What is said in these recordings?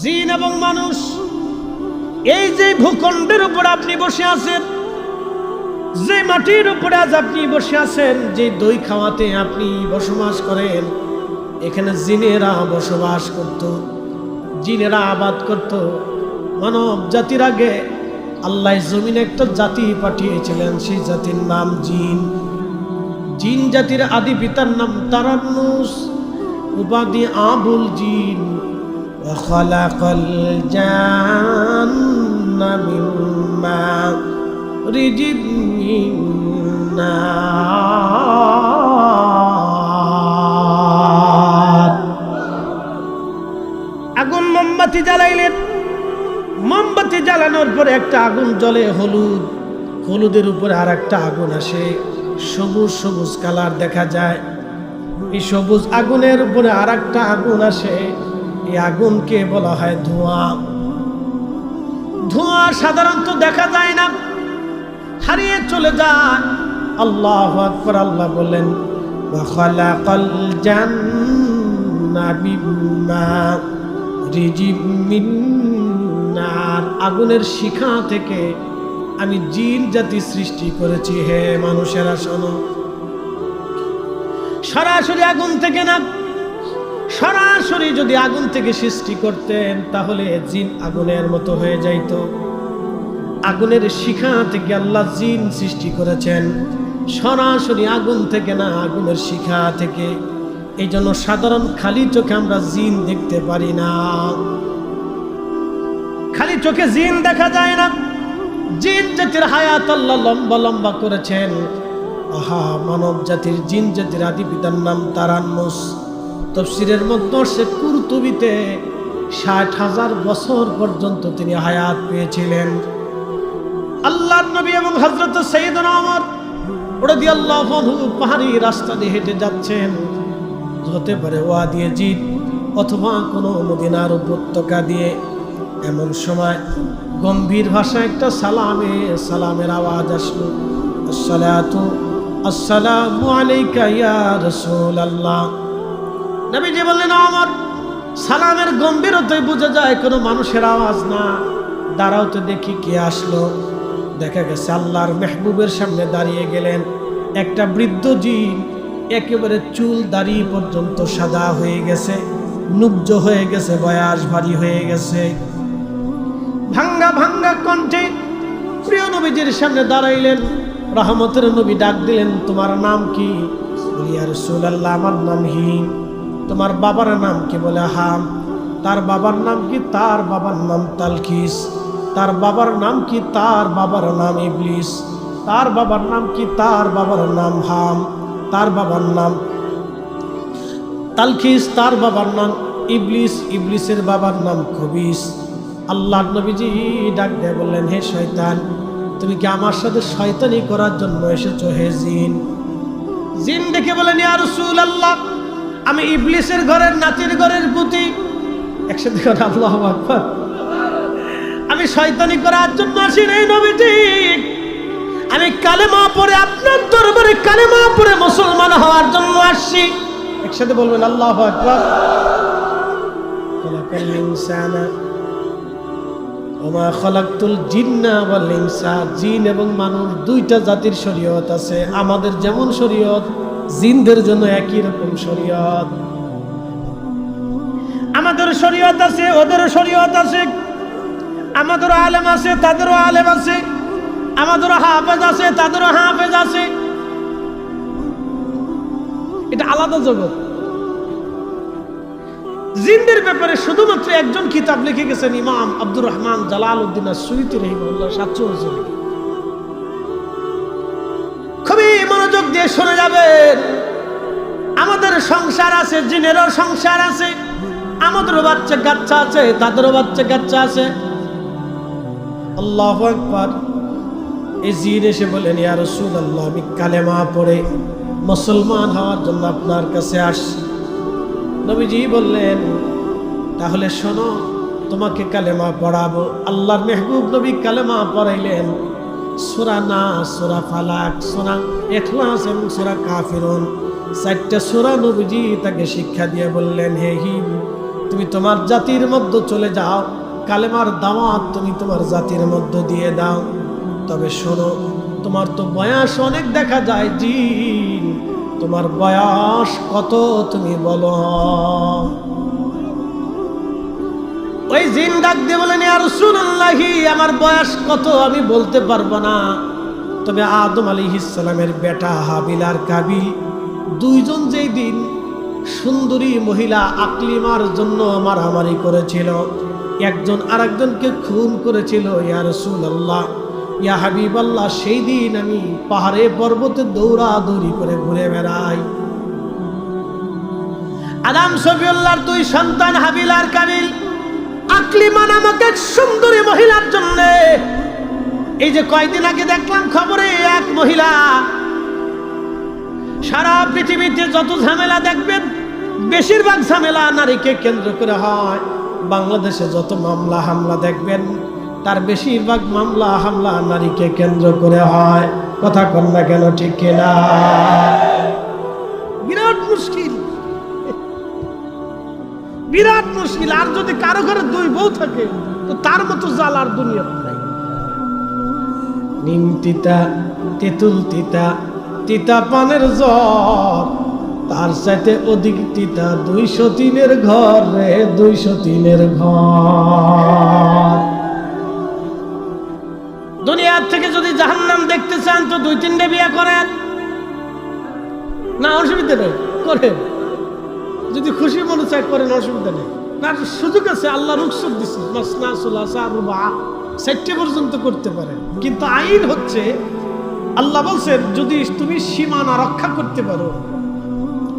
জিন এবং মানুষ, এই যে ভূখণ্ডের উপর আপনি বসে আছেন, যে মাটির উপরে আজ আপনি বসে আছেন, যে দই খাওয়াতে আপনি বসবাস করেন, এখানে জিনেরা বসবাস করত, জিনেরা আবাদ করত। মানব জাতির আগে আল্লাহ জমিনে একটা জাতি পাঠিয়েছিলেন, সেই জাতির নাম জিন। জিন জাতির আদি পিতার নাম তারান্নুস, উপাধি আবুল জিন। وخلق الجن من مارج من نار আগুন মোমবাতি জ্বালাইলেন মোমবাতি জ্বালানোর পরে একটা আগুন জ্বলে হলুদ হলুদের উপরে আর একটা আগুন আসে সবুজ সবুজ কালার দেখা যায় এই সবুজ আগুনের উপরে আর একটা আগুন আসে এই আগুনকে বলা হয় ধোঁয়া। ধোঁয়া সাধারণত দেখা যায় না। হারিয়ে চলে যায়। আল্লাহ আকবর, আল্লাহ বলেন আগুনের শিখা থেকে আমি জিন জাতি সৃষ্টি করেছি। হে মানুষেরা, শোনো। সরাসরি আগুন থেকে না সরাসরি যদি আগুন থেকে সৃষ্টি করতেন, তাহলে জিন আগুনের মতো হয়ে যাইত। আগুনের শিখা থেকে আল্লাহ জিন সৃষ্টি করেছেন। সরাসরি আগুন থেকে না, আগুনের শিখা থেকে। এই জন্য সাধারণ খালি চোখে আমরা জিন দেখতে পারি না। খালি চোখে জিন দেখা যায় না। জিন জাতির হায়াত আল্লাহ লম্বা লম্বা করেছেন। আহা, মানব জাতির জিন জাতির আদি পিতার নাম তারান্নুস। তফসিরের মধ্যে সে কুরতুবিতে ষাট হাজার বছর পর্যন্ত তিনি হায়াত পেয়েছিলেন। আল্লাহ নবী এবং হজরত সৈয়দ আমর ওরদি আল্লাহ পাহাড়ি রাস্তা দিয়ে হেঁটে যাচ্ছেন। হতে পারে ওয়া দিয়ে জিত অথবা কোনো মদিনার উপত্যকা দিয়ে। এমন সময় গম্ভীর ভাষায় একটা সালামে, সালামের আওয়াজ আসলো। আসসালাতু, আসসালামু আলাইকা ইয়া নবীজি বললেন আমার সালামের গম্ভীরতায় বোঝা যায়, কোনো মানুষের আওয়াজ না। দাঁড়াও তো দেখি কে আসলো। দেখা গেছে আল্লাহর মেহবুবের সামনে দাঁড়িয়ে গেলেন। একটা বৃদ্ধ জিন একেবারে চুল দাড়ি পর্যন্ত সাদা হয়ে গেছে, নুব্জ হয়ে গেছে, বয়াস ভারী হয়ে গেছে। ভাঙ্গা ভাঙ্গা কণ্ঠে প্রিয় নবীজির সামনে দাঁড়াইলেন। রহমতের নবী ডাক দিলেন, তোমার নাম কি? আমার নাম হিম তোমার বাবার নাম কি বলে হাম তার বাবার নাম কি তার বাবার নাম তালখিস তার বাবার নাম কি তার বাবার নাম ইবলিস তার বাবার নাম কি তার বাবার নাম হাম তার বাবার নাম তালখিস তার বাবার নাম ইবলিস ইবলিসের বাবার নাম খবিস আল্লাহ নবীজি ডাক দিয়ে বললেন হে শয়তান তুমি কি আমার সাথে শয়তানি করার জন্য এসেছ হে জিন জিন দেখে বলেন ইয়া রসুল আল্লাহ আমি ইবলিসের ঘরের নাতির ঘরের পুঁতি। একসাথে করে আল্লাহ আকবার। আমি শয়তানি করার জন্য আসি নাই নবীজি আমি কালেমা পড়ে আপনার দরবারে কালেমা পড়ে মুসলমান হওয়ার জন্য আসছি একসাথে বলবেন আল্লাহ আকবার। ওমা খলাকতুল জিন্না ওয়াল ইনসা, জিন এবং মানুষ দুইটা জাতির শরীয়ত আছে। আমাদের যেমন শরীয়ত জিনদের জন্য একই রকম শরীয়ত। আমাদের শরীয়ত আছে ওদেরও শরীয়ত আছে আমাদেরও আলেম আছে তাদেরও আলেম আছে আমাদেরও হাফেজ আছে তাদেরও হাফেজ আছে। এটা আলাদা জগৎ। জিনদের ব্যাপারে শুধুমাত্র একজন কিতাব লিখে গেছেন ইমাম আব্দুর রহমান জালাল উদ্দিন সুইতি রহিমুল্লাহ সাতশো মনোযোগ দিয়ে শুনে যাবেন আমাদের সংসার আছে, জিনেরও সংসার আছে। আমাদেরও বাচ্চা কাচ্চা আছে, তাদেরও বাচ্চা কাচ্চা আছে। আল্লাহ একবার এই এসে বলেন, ইয়া রসুল আল্লাহ আমি কালেমা পড়ে মুসলমান হওয়ার জন্য আপনার কাছে আসছি। নবীজি বললেন, তাহলে শোনো, তোমাকে কালেমা পড়াবো। আল্লাহর মেহবুব নবী কালেমা পড়াইলেন। সুরা সুরা ফালাক, সুরা এখলাস এবং সুরা কাফিরুন। চারটা সুরা নবীজি তাকে শিক্ষা দিয়ে বললেন, হে হিম, তুমি তোমার জাতির মধ্যে চলে যাও। কালেমার দাওয়াত তুমি তোমার জাতির মধ্যে দিয়ে দাও। তবে শোনো, তোমার তো বয়স অনেক দেখা যায় জি তোমার বয়স কত তুমি বলো? ওই জিন ডাক দিয়ে বলেন আর সুনাল্লাহি আমার বয়স কত? আমি বলতে পারব না। তবে আদম আলী ইসলামের বেটা হাবিল আর কাবিল দুইজন যেই দিন সুন্দরী মহিলা আকলিমার জন্য মারামারি করেছিল। একজন আরেকজনকে খুন করেছিল, ইয়া রসুল্লাহ ইয়া হাবিব আল্লাহ সেই দিন আমি পাহাড়ে পর্বতে দৌড়া দৌড়ি করে ঘুরে বেড়াই। আদাম সফিউল্লাহর দুই সন্তান হাবিল আর কাবিল আকলিমা নামক এক সুন্দরী মহিলার জন্য। এই যে কয়দিন আগে দেখলাম খবরে, এক মহিলা সারা পৃথিবীতে যত ঝামেলা দেখবেন, বেশিরভাগ ঝামেলা নারীকে কেন্দ্র করে হয়। বাংলাদেশে যত মামলা হামলা দেখবেন, তার বেশিরভাগ মামলা হামলা নারীকে কেন্দ্র করে হয়। কথা কন না কেন, ঠিক কিনা? বিরাট মুশকিল। বিরাট মুশকিল। আর যদি কারও ঘরে দুই বউ থাকে তো তার মতো জাল আর দুনিয়া নাই। নিম তিতা তেঁতুল তিতা তিতা পানের জ্বর তার সাথে অধিক তিতা দুইশো তিনের ঘর রে দুইশো তিনের ঘর। দুনিয়ার থেকে যদি জাহান্নাম দেখতে চান তো দুই তিনটে বিয়ে করেন। না অসুবিধা নেই করেন। যদি খুশি মনে চায় করেন, অসুবিধা নেই। না সুযোগ আছে আল্লাহ রুকসত দিচ্ছে মাসনা সুলা সারবা চারটে পর্যন্ত করতে পারেন। কিন্তু আইন হচ্ছে, আল্লাহ বলছেন, যদি তুমি সীমানা রক্ষা করতে পারো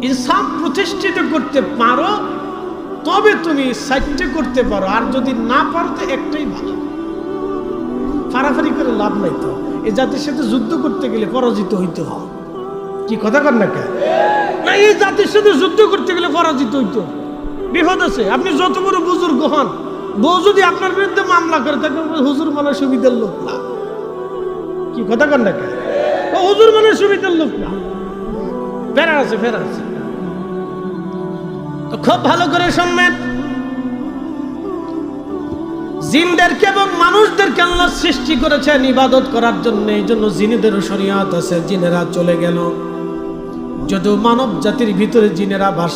ইনসাফ প্রতিষ্ঠিত করতে পারো, তবে তুমি সাইটে করতে পারো। আর যদি না পারো তো একটাই ভালো। ফারাফারি করে লাভ নাই তো। এ জাতির সাথে যুদ্ধ করতে গেলে পরাজিত হইতে হয়। কি কথা কর না কে? না, এই জাতির সাথে যুদ্ধ করতে গেলে পরাজিত হইতো। বিপদ আছে। আপনি যত বড় বুজুর্গ হন, বউ যদি আপনার বিরুদ্ধে মামলা করে থাকে হুজুর মানে সুবিধার লোক না। কি কথা কর না হুজুর মানে সুবিধার লোক না। ফেরা আছে ফেরা আছে। খুব ভালো করে শুনবেন। জিনদেরকে এবং মানুষদেরকে আল্লাহ সৃষ্টি করেছেন ইবাদত করার জন্য। এই জন্য জিনেদেরও শরীয়ত আছে, জিনেরা চলে গেল। যদিও মানব জাতির ভিতরে জিনেরা বাস